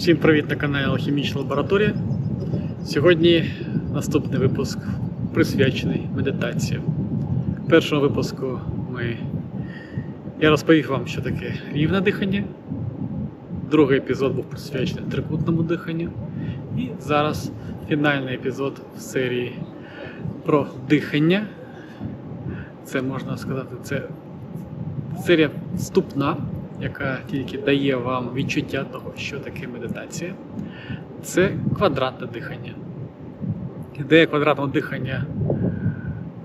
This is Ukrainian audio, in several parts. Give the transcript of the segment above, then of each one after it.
Всім привіт на каналі Алхімічна лабораторія. Сьогодні наступний випуск присвячений медитації. В першому випуску ми... я розповів вам, що таке рівне дихання. Другий епізод був присвячений трикутному диханню. І зараз фінальний епізод в серії про дихання. Це можна сказати, це серія вступна, яка тільки дає вам відчуття того, що таке медитація. Це квадратне дихання. Ідея квадратного дихання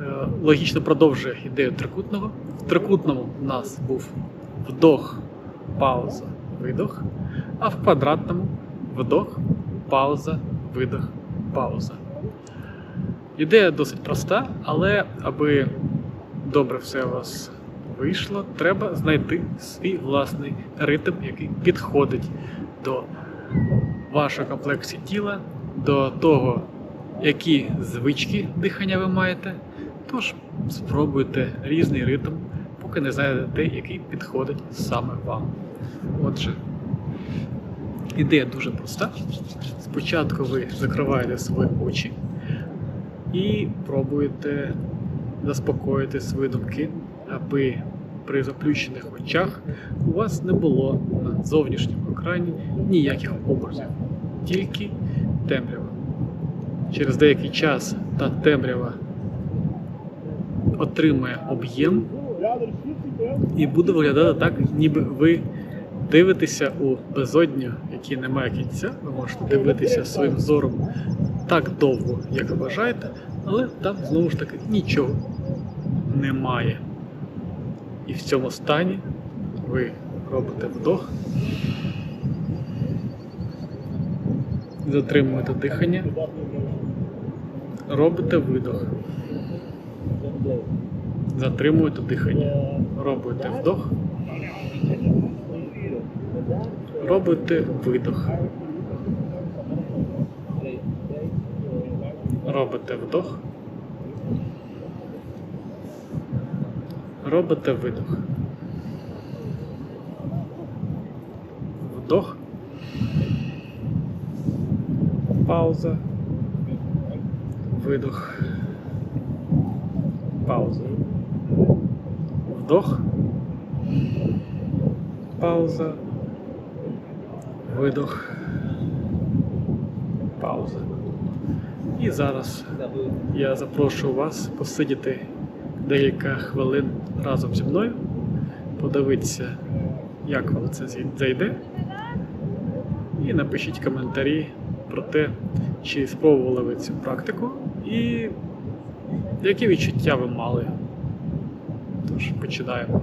е, логічно продовжує ідею трикутного. В трикутному у нас був вдох, пауза, видох, а в квадратному вдох, пауза, видох, пауза. Ідея досить проста, але аби добре все у вас вийшло, треба знайти свій власний ритм, який підходить до вашої комплексі тіла, до того, які звички дихання ви маєте. Тож спробуйте різний ритм, поки не знайдете який підходить саме вам. Отже, ідея дуже проста. Спочатку ви закриваєте свої очі і пробуєте заспокоїти свої думки, аби при заплющених очах у вас не було на зовнішньому екрані ніяких образів, тільки темрява. Через деякий час та темрява отримає об'єм і буде виглядати так, ніби ви дивитеся у безодню, якій немає кінця. Ви можете дивитися своїм зором так довго, як бажаєте, але там знову ж таки нічого немає. І в цьому стані ви робите вдох, затримуєте дихання, робите видох, затримуєте дихання, робите вдох, робите видох. Робите вдох. Робите видох. Вдох. Пауза. Видох. Пауза. Вдох. Пауза. Видох. Пауза. І зараз я запрошую вас посидіти декілька хвилин разом зі мною, подивитися, як вам це зайде. І напишіть коментарі про те, чи спробували ви цю практику і які відчуття ви мали. Тож починаємо.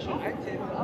schon ein Menschen.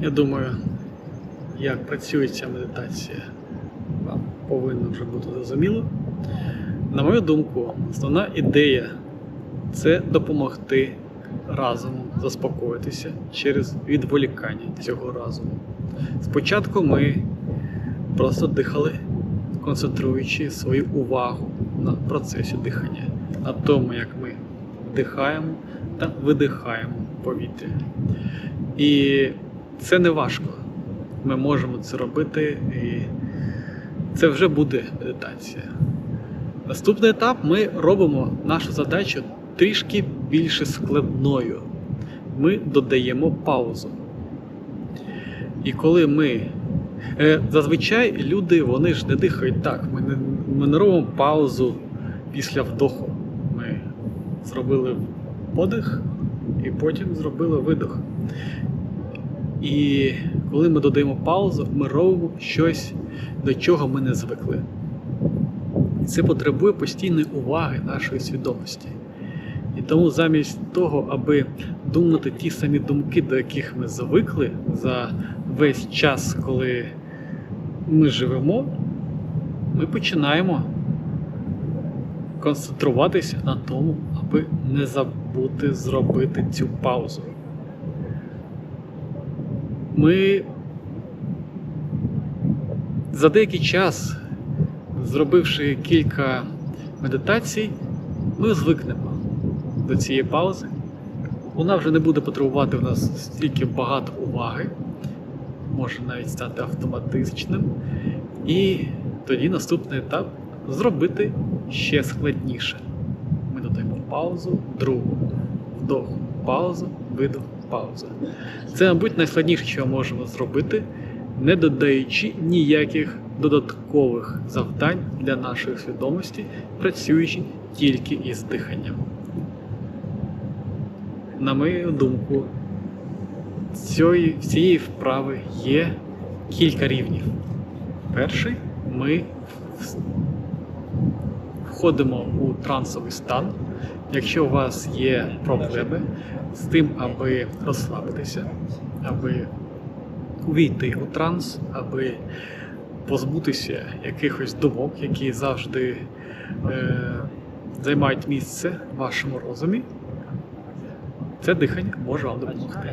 Я думаю, як працює ця медитація, вам повинно вже бути зрозуміло. На мою думку, основна ідея це допомогти разуму заспокоїтися через відволікання цього разуму. Спочатку ми просто дихали, концентруючи свою увагу на процесі дихання, на тому, як ми вдихаємо та видихаємо повітря. І це не важко. Ми можемо це робити, і це вже буде медитація. Наступний етап ми робимо нашу задачу трішки більше складною. Ми додаємо паузу. І коли ми. е, Зазвичай люди вони ж не дихають так. Ми не, ми не робимо паузу після вдоху. Ми зробили подих і потім зробили видох. І коли ми додаємо паузу, ми робимо щось, до чого ми не звикли. І це потребує постійної уваги нашої свідомості. І тому замість того, аби думати ті самі думки, до яких ми звикли за весь час, коли ми живемо, ми починаємо концентруватися на тому, аби не забути зробити цю паузу. Ми за деякий час, зробивши кілька медитацій, ми звикнемо до цієї паузи. Вона вже не буде потребувати в нас стільки багато уваги, може навіть стати автоматичним. І тоді наступний етап зробити ще складніше. Ми додаємо паузу, другу, вдох, паузу, видох, пауза. Це, мабуть, найскладніше, що можемо зробити, не додаючи ніяких додаткових завдань для нашої свідомості, працюючи тільки із диханням. На мою думку, цієї, цієї вправи є кілька рівнів. Перший ми входимо у трансовий стан. Якщо у вас є проблеми з тим, аби розслабитися, аби увійти у транс, аби позбутися якихось думок, які завжди е, займають місце в вашому розумі, це дихання може вам допомогти.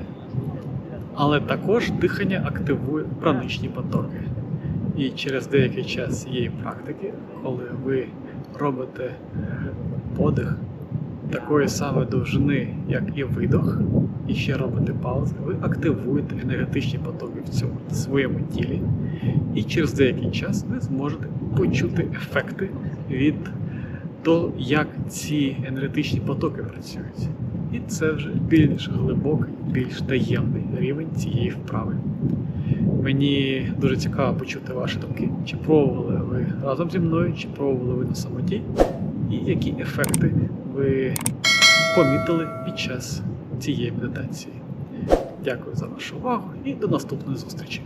Але також дихання активує праничні потоки. І через деякий час цієї практики, коли ви робите подих такої самої довжини, як і видох, і ще робите паузи, ви активуєте енергетичні потоки в цьому в своєму тілі. І через деякий час ви зможете почути ефекти від того, як ці енергетичні потоки працюють. І це вже більш глибокий, більш таємний рівень цієї вправи. Мені дуже цікаво почути ваші думки. Чи пробували ви разом зі мною, чи пробували ви на самоті, і які ефекти ви помітили під час цієї медитації. Дякую за вашу увагу і до наступної зустрічі!